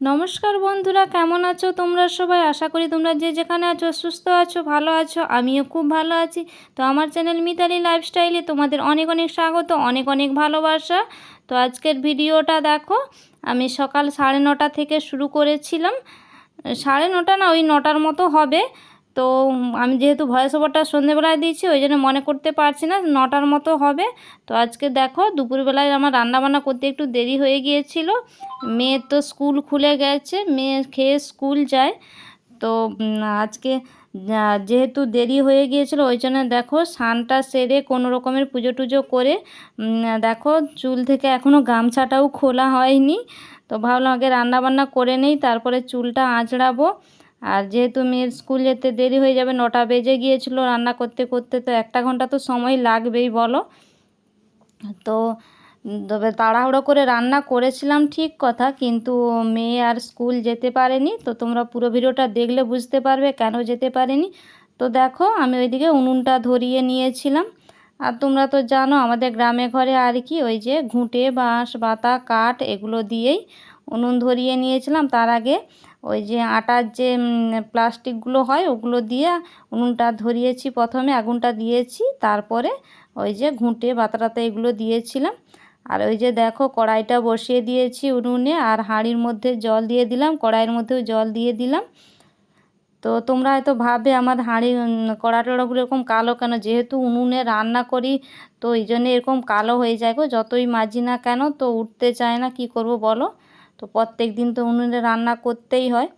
নমস্কার বন্ধুরা, কেমন আছো তোমরা সবাই? আশা করি তোমরা যে যেখানে আছো, সুস্থ আছো, ভালো আছো, আমিও খুব ভালো আছি। তো আমার চ্যানেল মিতালি লাইফস্টাইলে তোমাদের অনেক অনেক স্বাগত, অনেক অনেক ভালোবাসা। তো আজকের ভিডিওটা দেখো, আমি সকাল সাড়ে নটা থেকে শুরু করেছিলাম। সাড়ে নটা না, ওই নটার মতো হবে। তো আমি যেহেতু ভয়েস ওভারটা সন্ধেবেলায় দিয়েছি, ওই জন্য মনে করতে পারছি না, নটার মতো হবে। তো আজকে দেখো, দুপুরবেলায় আমার রান্নাবান্না করতে একটু দেরি হয়ে গিয়েছিল। মেয়ের তো স্কুল খুলে গেছে, মেয়ে খেয়ে স্কুল যায়। তো আজকে যেহেতু দেরি হয়ে গিয়েছিল, ওই জন্য দেখো স্নানটা সেরে কোনো রকমের পুজো টুজো করে দেখো চুল থেকে এখনও গামছাটাও খোলা হয়নি। তো ভাবলাম আগে রান্নাবান্না করে নেই, তারপরে চুলটা আঁচড়াবো। আর যেহেতু মেয়ের স্কুল যেতে দেরি হয়ে যাবে, নটা বেজে গিয়েছিল রান্না করতে করতে, তো একটা ঘণ্টা তো সময় লাগবেই, বলো। তো তবে তাড়াহুড়ো করে রান্না করেছিলাম ঠিক কথা, কিন্তু মেয়ে আর স্কুল যেতে পারেনি, তো তোমরা পুরো ভিডিওটা দেখলে বুঝতে পারবে কেন যেতে পারেনি। তো দেখো, আমি ওইদিকে উনুনটা ধরিয়ে নিয়েছিলাম। আর তোমরা তো জানো, আমাদের গ্রামে ঘরে আর কি, ওই যে ঘুঁটে, বাঁশ, বাতা, কাঠ, এগুলো দিয়েই উনুন ধরিয়ে নিয়েছিলাম। তার আগে ওই যে আটার যে প্লাস্টিকগুলো হয়, ওগুলো দিয়ে উনুনটা ধরিয়েছি প্রথমে, আগুনটা দিয়েছি, তারপরে ওই যে ঘুঁটে বাতাটাতে এগুলো দিয়েছিলাম। আর ওই যে দেখো, কড়াইটা বসিয়ে দিয়েছি উনুনে, আর হাঁড়ির মধ্যে জল দিয়ে দিলাম, কড়াইয়ের মধ্যেও জল দিয়ে দিলাম। তো তোমরা হয়তো ভাবে আমার হাঁড়ি কড়া টড়াগুলো এরকম কালো কেন? যেহেতু উনুনে রান্না করি, তো এই জন্যে এরকম কালো হয়ে যায় গো, যতই মাজি না কেন, তো উঠতে চায় না, কি করব বলো? তো প্রত্যেক দিন তো উনুনে রান্না করতেই হয়।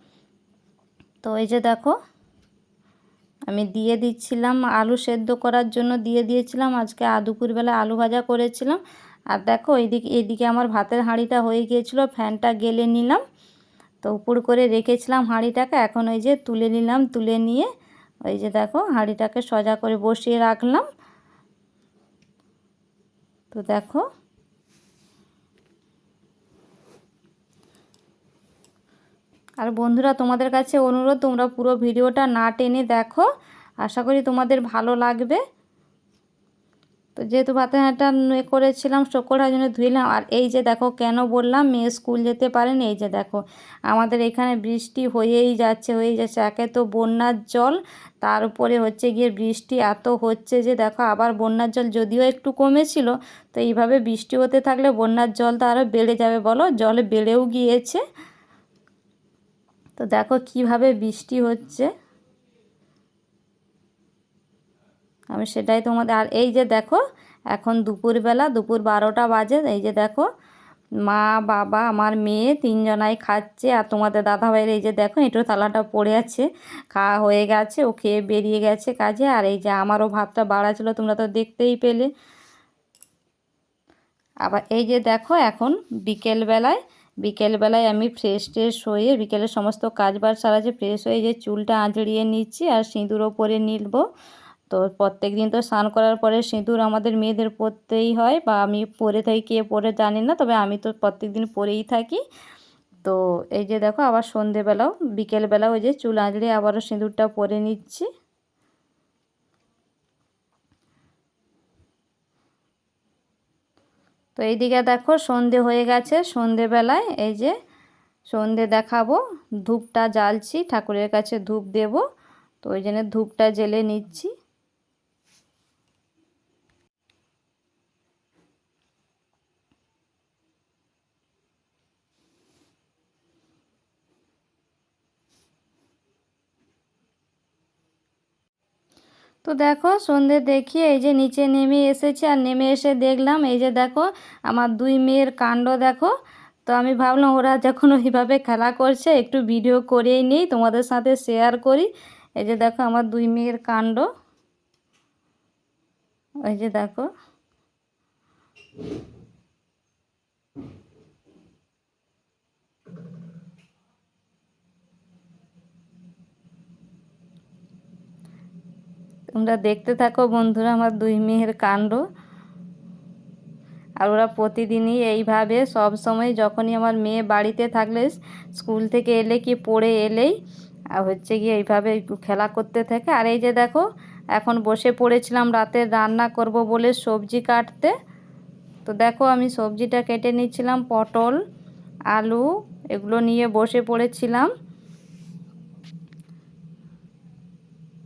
তো এই যে দেখো, আমি দিয়ে দিচ্ছিলাম, আলু সেদ্ধ করার জন্য দিয়ে দিয়েছিলাম। আজকে দুপুরবেলা আলু ভাজা করেছিলাম। আর দেখো এইদিকে এইদিকে আমার ভাতের হাঁড়িটা হয়ে গিয়েছিল, ফ্যানটা গেলে নিলাম। তো উপর করে রেখেছিলাম হাঁড়িটাকে, এখন ওই যে তুলে নিলাম, তুলে নিয়ে ওই যে দেখো, হাঁড়িটাকে সজা করে বসিয়ে রাখলাম। তো দেখো আর বন্ধুরা, তোমাদের কাছে অনুরোধ, তোমরা পুরো ভিডিওটা না টেনে দেখো। আশা করি তোমাদের ভালো লাগবে। তো যেহেতু ভাতে হাঁটা এ করেছিলাম শক্করার জন্য ধুইলাম আর এই যে দেখো, কেন বললাম, মেয়ে স্কুল যেতে পারেন। এই যে দেখো, আমাদের এখানে বৃষ্টি হয়েই যাচ্ছে হয়েই যাচ্ছে। একে তো বন্যার জল, তার উপরে হচ্ছে গিয়ে বৃষ্টি। এত হচ্ছে যে দেখো, আবার বন্যার জল যদিও একটু কমেছিল, তো এইভাবে বৃষ্টি হতে থাকলে বন্যার জল তো আরও বেড়ে যাবে বলো? জল বেড়েও গিয়েছে। তো দেখো কীভাবে বৃষ্টি হচ্ছে। আমি সেটাই তোমাদের, আর এই যে দেখো, এখন দুপুরবেলা, দুপুর বারোটা বাজে, এই যে দেখো, মা, বাবা, আমার মেয়ে তিনজনাই খাচ্ছে, আর তোমাদের দাদাভাইয়ের এই যে দেখো, এঁটো থালাটা পড়ে আছে, খাওয়া হয়ে গেছে, ও খেয়ে বেরিয়ে গেছে কাজে, আর এই যে আমারও ভাতটা বাড়া ছিল, তোমরা তো দেখতেই পেলে। আবার এই যে দেখো, এখন বিকেলবেলায় বিকেলবেলায় আমি ফ্রেশ ট্রেশ হয়ে বিকেলের সমস্ত কাজবার সারাছে ফ্রেশ হয়ে যে চুলটা আঁচড়িয়ে নিচ্ছি আর সিঁদুরও পরে নিলব। তো প্রত্যেক দিন তো স্নান করার পরে সিঁদুর আমাদের মেয়েদের পরতেই হয় বা আমি পরে থাকি কে পরে জানি না, তবে আমি তো প্রত্যেক দিন পরেই থাকি। তো এই যে দেখো আবার সন্ধেবেলাও, বিকেলবেলাও ওই যে চুল আঁচড়িয়ে আবারও সিঁদুরটা পরে নিচ্ছি। তো এইদিকে দেখো সন্ধে হয়ে গেছে। সন্ধেবেলায় এই যে সন্ধে দেখাবো। ধূপটা জ্বালছি, ঠাকুরের কাছে ধূপ দেব। তো ওই জন্য ধূপটা জেলে নিচ্ছি। তো দেখো সন্ধে দেখি এই যে নিচে নেমে এসেছে আর নেমে এসে দেখলাম, এই যে দেখো আমার দুই মেয়ের কাণ্ড দেখো। তো আমি ভাবলাম ওরা যখন ওইভাবে খেলা করছে, একটু ভিডিও করেই নিই, তোমাদের সাথে শেয়ার করি। এই যে দেখো আমার দুই মেয়ের কাণ্ড। ওই যে দেখো। তোমরা দেখতে থাকো বন্ধুরা আমার দুই মেয়ের কাণ্ড। আর ওরা প্রতিদিনই এইভাবে সব সময় যখনই আমার মেয়ে বাড়িতে থাকলে স্কুল থেকে এলে কি পড়ে এলেই, আর হচ্ছে গিয়ে এইভাবে খেলা করতে থাকে। আর এই যে দেখো, এখন বসে পড়েছিলাম, রাতে রান্না করব বলে সবজি কাটতে। তো দেখো, আমি সবজিটা কেটে নিচ্ছিলাম, পটল, আলু, এগুলো নিয়ে বসে পড়েছিলাম।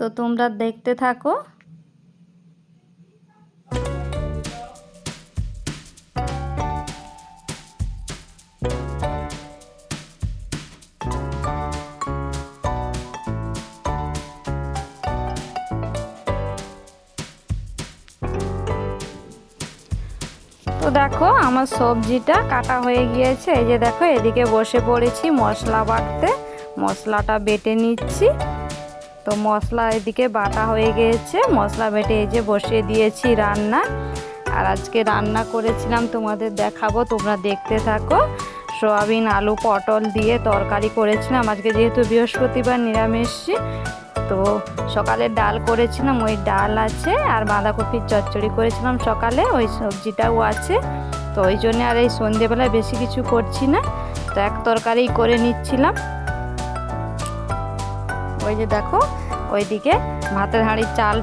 তো তোমরা দেখতে থাকো। তো দেখো, আমার সবজিটা কাটা হয়ে গিয়েছে। এই যে দেখো, এদিকে বসে পড়েছি মশলা বাটতে। মশলাটা বেটে নিচ্ছি। তো মশলা এদিকে বাটা হয়ে গিয়েছে। মশলা বেটে এই যে বসিয়ে দিয়েছি রান্না। আর আজকে রান্না করেছিলাম, তোমাদের দেখাবো, তোমরা দেখতে থাকো। সোয়াবিন, আলু, পটল দিয়ে তরকারি করেছিলাম। আজকে যেহেতু বৃহস্পতিবার নিরামিষ, তো সকালে ডাল করেছিলাম, ওই ডাল আছে। আর বাঁধাকপির চচ্চড়ি করেছিলাম সকালে, ওই সবজিটাও আছে। তো ওই জন্য আর এই সন্ধেবেলায় বেশি কিছু করছি না। তো এক তরকারি করে নিচ্ছিলাম। ওই যে দেখো, ওইদিকে ভাতের হাঁড়ির চাল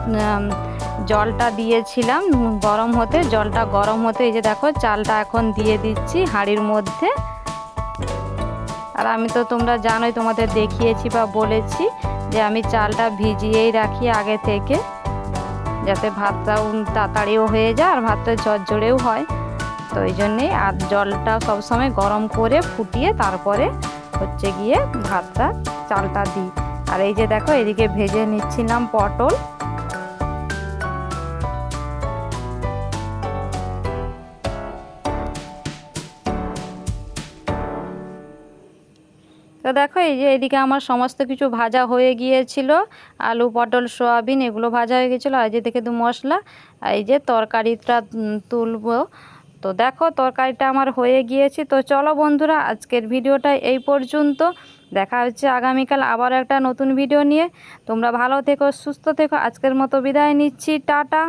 জলটা দিয়েছিলাম গরম হতে, জলটা গরম হতে, এই যে দেখো, চালটা এখন দিয়ে দিচ্ছি হাঁড়ির মধ্যে। আর আমি তো তোমরা জানোই, তোমাদের দেখিয়েছি বা বলেছি যে আমি চালটা ভিজিয়েই রাখি আগে থেকে, যাতে ভাতটা, উম, তাড়াতাড়িও হয়ে যায় আর ভাতটা ঝরঝরেও হয়। তো এই জন্যেই আর জলটা সবসময় গরম করে ফুটিয়ে তারপরে হচ্ছে গিয়ে ভাতটা, চালটা দিই। আর এই যে দেখো, এদিকে ভেজে নিচ্ছিলাম পটল। তো দেখো, এই যে এদিকে আমার সমস্ত কিছু ভাজা হয়ে গিয়েছিল। আলু, পটল, সোয়াবিন এগুলো ভাজা হয়ে গেছিল আর যে দেখে দু মশলা, আর এই যে তরকারিটা তুলবো। তো দেখো, তরকারিটা আমার হয়ে গিয়েছে। তো চলো বন্ধুরা, আজকের ভিডিওটা এই পর্যন্ত। দেখা হচ্ছে আগামীকাল আবার একটা নতুন ভিডিও নিয়ে। তোমরা ভালো থেকো, সুস্থ থেকো। আজকের মতো বিদায় নিচ্ছি। টাটা।